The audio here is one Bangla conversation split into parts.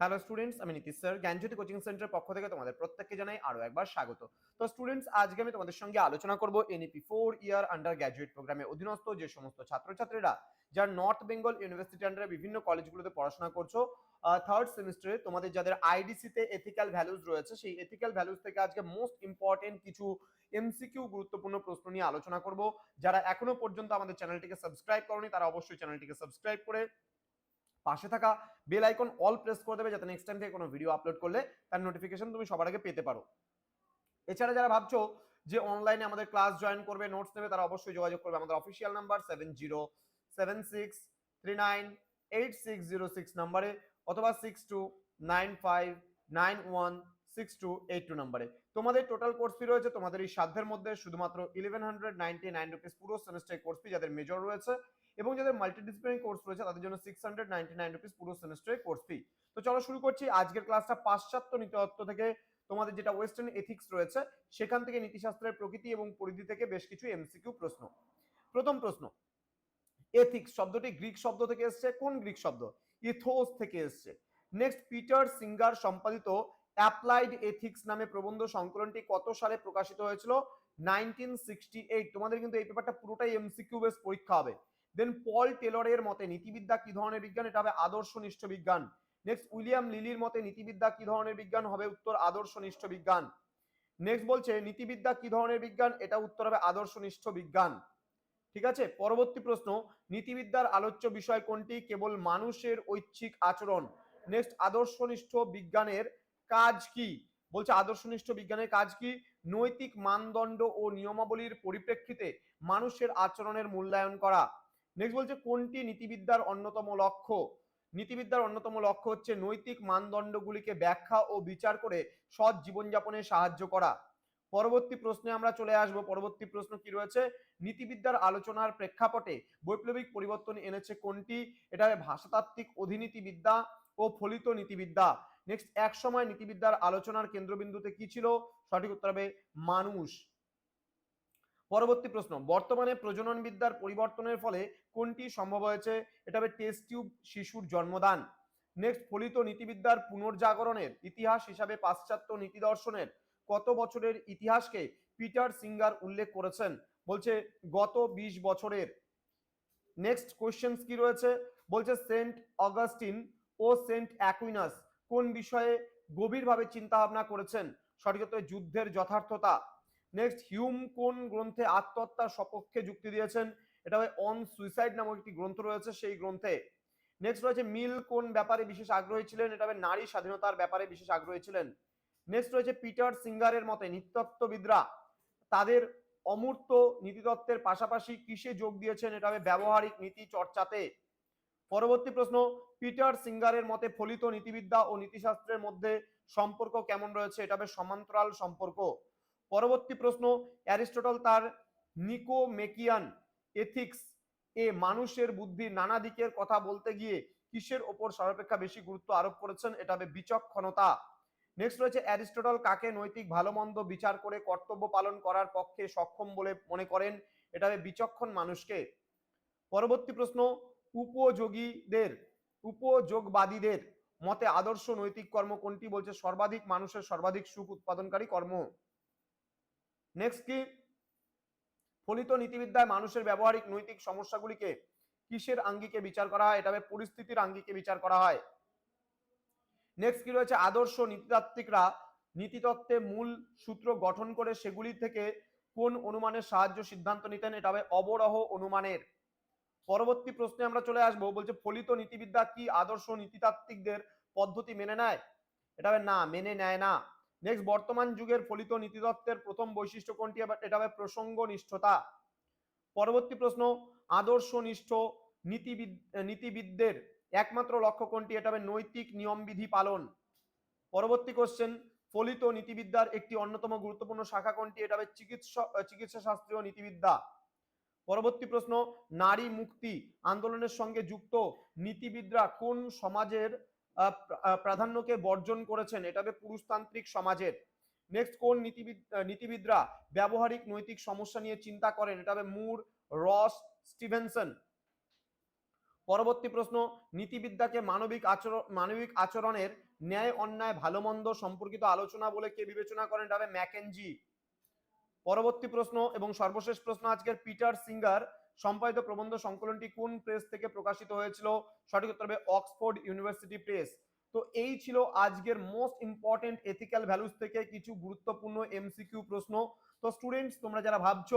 হ্যালো স্টুডেন্টস আমি নীতিশ স্যার জ্ঞানজ্যোতি কোচিং সেন্টারের পক্ষ থেকে তোমাদের প্রত্যেককে জানাই আরও একবার স্বাগত। তো স্টুডেন্টস আজকে আমি তোমাদের সঙ্গে আলোচনা করব NEP four year undergraduate প্রোগ্রামে অধীনস্থ যে সমস্ত ছাত্রছাত্রীরা যারা নর্থ বেঙ্গল ইউনিভার্সিটি আন্ডারে বিভিন্ন কলেজগুলোতে পড়াশোনা করছ থার্ড সেমিস্টারে তোমাদের যাদের আইডিসিতে এথিক্যাল ভ্যালুজ রয়েছে, সেই এথিক্যাল ভ্যালুজ থেকে আজকে মোস্ট ইম্পর্টেন্ট কিছু এমসিকিউ গুরুত্বপূর্ণ প্রশ্ন নিয়ে আলোচনা করব। যারা এখনও পর্যন্ত আমাদের চ্যানেলটিকে সাবস্ক্রাইব করনি, তারা অবশ্যই চ্যানেলটিকে সাবস্ক্রাইব করে পাশে থাকা বেল আইকন অল প্রেস করে দেবে যাতে নেক্সট টাইম থেকে কোনো ভিডিও আপলোড করলে তার নোটিফিকেশন তুমি সবার আগে পেতে পারো। এছাড়া যারা ভাবছ যে অনলাইনে আমাদের ক্লাস জয়েন করবে নোটস নেবে, তারা অবশ্যই যোগাযোগ করবে। আমাদের official number seven zero seven six three nine eight six zero six নাম্বারে অথবা six two nine five nine one six two eight two নাম্বারে তোমাদের টোটাল কোর্স ফি রয়েছে, তোমাদের এই সাধ্যের মধ্যে শুধুমাত্র eleven hundred ninety nine rupees পুরো সেমিস্টার কোর্স ফি যাদের মেজর রয়েছে এবং যাদের মাল্টিডিসিপ্লিনারি কোর্স রয়েছে, তাদের জন্য six hundred ninety nine rupees পুরো সেমিস্টারের কোর্স ফি তো চলো শুরু করছি, আজকের ক্লাসটা পাশ্চাত্য নীতিতত্ত্ব থেকে। তোমাদের যেটা ওয়েস্টার্ন এথিক্স রয়েছে, সেখান থেকে নীতিশাস্ত্রের প্রকৃতি এবং পরিধি থেকে বেশ কিছু এমসিকিউ প্রশ্ন। প্রথম প্রশ্ন এথিক্স শব্দটি গ্রিক শব্দ থেকে এসছে, কোন গ্রিক শব্দ? ইথোস থেকে এসছে। নেক্সট পিটার সিঙ্গার সম্পাদিত অ্যাপ্লাইড এথিক্স নামে প্রবন্ধ সংকলনটি কত সালে প্রকাশিত হয়েছিল? Nineteen sixty eight. তোমাদের কিন্তু এই পেপারটা পুরোটাই এমসিকিউ বেস পরীক্ষা হবে। দেন পল টেলরের মতে নীতিবিদ্যা কি ধরনের বিজ্ঞান? এটা হবে আদর্শনিষ্ঠ বিজ্ঞান। নেক্সট উইলিয়াম লিলির মতে নীতিবিদ্যা কি ধরনের বিজ্ঞান? হবে উত্তর আদর্শনিষ্ঠ বিজ্ঞান। নেক্সট বলছে নীতিবিদ্যা কি ধরনের বিজ্ঞান? এটা উত্তর হবে আদর্শনিষ্ঠ বিজ্ঞান। ঠিক আছে? পরবর্তী প্রশ্ন, নীতিবিদ্যার আলোচ্য বিষয় কোনটি? কেবল মানুষের ঐচ্ছিক আচরণ। নেক্সট আদর্শনিষ্ঠ বিজ্ঞানের কাজ কি? বলছে আদর্শনিষ্ঠ বিজ্ঞানের কাজ কি? নৈতিক মানদণ্ড ও নিয়মাবলীর পরিপ্রেক্ষিতে মানুষের আচরণের মূল্যায়ন করা। নেক্সট বলছে, কোনটি নীতিবিদ্যার অন্যতম লক্ষ্য? নীতিবিদ্যার অন্যতম লক্ষ্য হচ্ছে নৈতিক মানদণ্ডগুলিকে ব্যাখ্যা ও বিচার করে সৎ জীবনযাপনে সাহায্য করা। পরবর্তী প্রশ্নে আমরা চলে আসব। পরবর্তী প্রশ্ন কি রয়েছে? নীতিবিদ্যার আলোচনার প্রেক্ষাপটে বৈপ্লবিক পরিবর্তন এনেছে কোনটি? এটা ভাষাতাত্ত্বিক অধিনীতিবিদ্যা ও ফলিত নীতিবিদ্যা। নেক্সট এক সময় নীতিবিদ্যার আলোচনার কেন্দ্রবিন্দুতে কি ছিল? সঠিক উত্তর হবে মানুষ। পরবর্তী প্রশ্ন, বর্তমানে প্রজনন বিদ্যার পরিবর্তনের ফলে কোনটি সম্ভব হয়েছে? এটা হবে টেস্ট টিউব শিশুর জন্মদান। নেক্সট ফলিত নীতিবিদ্যার পুনর্জাগরণের ইতিহাস হিসাবে পাশ্চাত্য নীতি দর্শনের কত বছরের ইতিহাসকে পিটার সিঙ্গার উল্লেখ করেছেন? বলছে গত ২০ বছরের। নেক্সট কোশ্চেন্স কি রয়েছে? বলছে সেন্ট অগাস্টিন ও সেন্ট অ্যাকুইনাস। কোন বিষয়ে গভীরভাবে চিন্তা ভাবনা করেছেন? সঠিক উত্তর যুদ্ধের যথার্থতা। নেক্সট হিউম কোন গ্রন্থে আত্মহত্যার সপক্ষে যুক্তি দিয়েছেন? এটা হবে অন সুইসাইড নামক একটি গ্রন্থ রয়েছে সেই গ্রন্থে। নেক্সট রয়েছে মিল কোন ব্যাপারে বিশেষ আগ্রহী ছিলেন? এটা হবে নারী স্বাধীনতার ব্যাপারে বিশেষ আগ্রহী ছিলেন। নেক্সট রয়েছে পিটার সিঙ্গারের মতে নৃতত্ত্ববিদরা তাদের অমূর্ত নীতিতত্ত্বের পাশাপাশি কিসে যোগ দিয়েছেন? এটা হবে ব্যবহারিক নীতি চর্চাতে। পরবর্তী প্রশ্ন, পিটার সিঙ্গারের মতে ফলিত নীতিবিদ্যা ও নীতিশাস্ত্রের মধ্যে সম্পর্ক কেমন রয়েছে? এটা হবে সমান্তরাল সম্পর্ক। পরবর্তী প্রশ্ন, অ্যারিস্টটল তার নিকোমেকিয়ান এথিক্স এ মানুষের বুদ্ধির নানা দিকের কথা বলতে গিয়ে কিসের ওপর সর্বাপেক্ষা বেশি গুরুত্ব আরোপ করেছেন? এটা বিচক্ষণতা। নেক্সট রয়েছে, অ্যারিস্টটল কাকে নৈতিক ভালো মন্দ বিচার করে কর্তব্য পালন করার পক্ষে সক্ষম বলে মনে করেন? এটা বিচক্ষণ মানুষকে। পরবর্তী প্রশ্ন উপযোগীদের, উপযোগবাদীদের মতে আদর্শ নৈতিক কর্ম কোনটি বলছে? সর্বাধিক মানুষের সর্বাধিক সুখ উৎপাদনকারী কর্ম। নেক্সট কি? ফলিত নীতিবিদ্যায় মানুষের ব্যবহারিক নৈতিক সমস্যাগুলিকে কিসের আঙ্গিকে বিচার করা হয়? এটা পরিস্থিতির আঙ্গিকে বিচার করা হয়। নেক্সট কি রয়েছে? আদর্শ নীতিতাত্ত্বিকরা নীতিতত্ত্বে মূল সূত্র গঠন করে সেগুলি থেকে কোন অনুমানের সাহায্য সিদ্ধান্ত নিতেন? এটা হবে অবরহ অনুমানের। পরবর্তী প্রশ্নে আমরা চলে আসব বলছে, ফলিত নীতিবিদ্যা কি আদর্শ নীতিতাত্ত্বিকদের পদ্ধতি মেনে নেয়? এটা না, মেনে নেয় না। নেক্সট বর্তমান যুগের ফলিত নীতিতত্ত্বের প্রথম বৈশিষ্ট্য কোনটি? এটা হবে প্রসঙ্গ নিষ্ঠতা পরবর্তী প্রশ্ন, আদর্শনিষ্ঠ নীতিবিদ, নীতিবিদদের একমাত্র লক্ষ্য কোনটি? এটা হবে নৈতিক নিয়মবিধি পালন। পরবর্তী কোশ্চেন ফলিত নীতিবিদ্যার একটি অন্যতম গুরুত্বপূর্ণ শাখা কোনটি? এটা হবে চিকিৎসা চিকিৎসা শাস্ত্রীয় নীতিবিদ্যা। পরবর্তী প্রশ্ন, নারী মুক্তি আন্দোলনের সঙ্গে যুক্ত নীতিবিদরা কোন সমাজের প্রাধান্যকে বর্জন করেছেন? এটা হবে পুরুষতান্ত্রিক সমাজের। নেক্সট কোন নীতিবিদ নীতিবিদরা ব্যবহারিক নৈতিক সমস্যা নিয়ে চিন্তা করেন? এটা হবে মুর, রস, স্টিভেনসন। পরবর্তী প্রশ্ন নীতিবিদ্যাকে মানবিক আচরণ মানবিক আচরণের ন্যায় অন্যায় ভালো মন্দ সম্পর্কিত আলোচনা বলে কে বিবেচনা করেন? এটা হবে ম্যাকেনজি। পরবর্তী প্রশ্ন এবং সর্বশেষ প্রশ্ন, আজকের পিটার সিঙ্গার সম্পাদিত প্রবন্ধ সংকলনটি কোন প্রেস থেকে প্রকাশিত হয়েছিল? সঠিক উত্তর হবে অক্সফোর্ড ইউনিভার্সিটি প্রেস। তো এই ছিল আজকের মোস্ট ইম্পর্টেন্ট এথিক্যাল ভ্যালুস থেকে কিছু গুরুত্বপূর্ণ এমসিকিউ প্রশ্ন। তো স্টুডেন্টস তোমরা যারা ভাবছ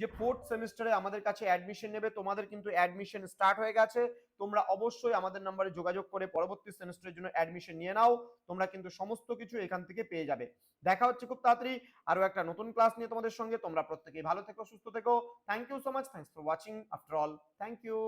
যে ফোর্থ সেমিস্টারে আমাদের কাছে অ্যাডমিশন নেবে, তোমাদের কিন্তু অ্যাডমিশন স্টার্ট হয়ে গেছে। তোমরা অবশ্যই আমাদের নাম্বারে যোগাযোগ করে পরবর্তী সেমিস্টারের জন্য অ্যাডমিশন নিয়ে নাও। তোমরা কিন্তু সমস্ত কিছু এখান থেকে পেয়ে যাবে। দেখা হচ্ছে খুব তাড়াতাড়ি আরও একটা নতুন ক্লাস নিয়ে তোমাদের সঙ্গে। তোমরা প্রত্যেকেই ভালো থেকো, সুস্থ থেকো। Thank you so much thanks for watching after all thank you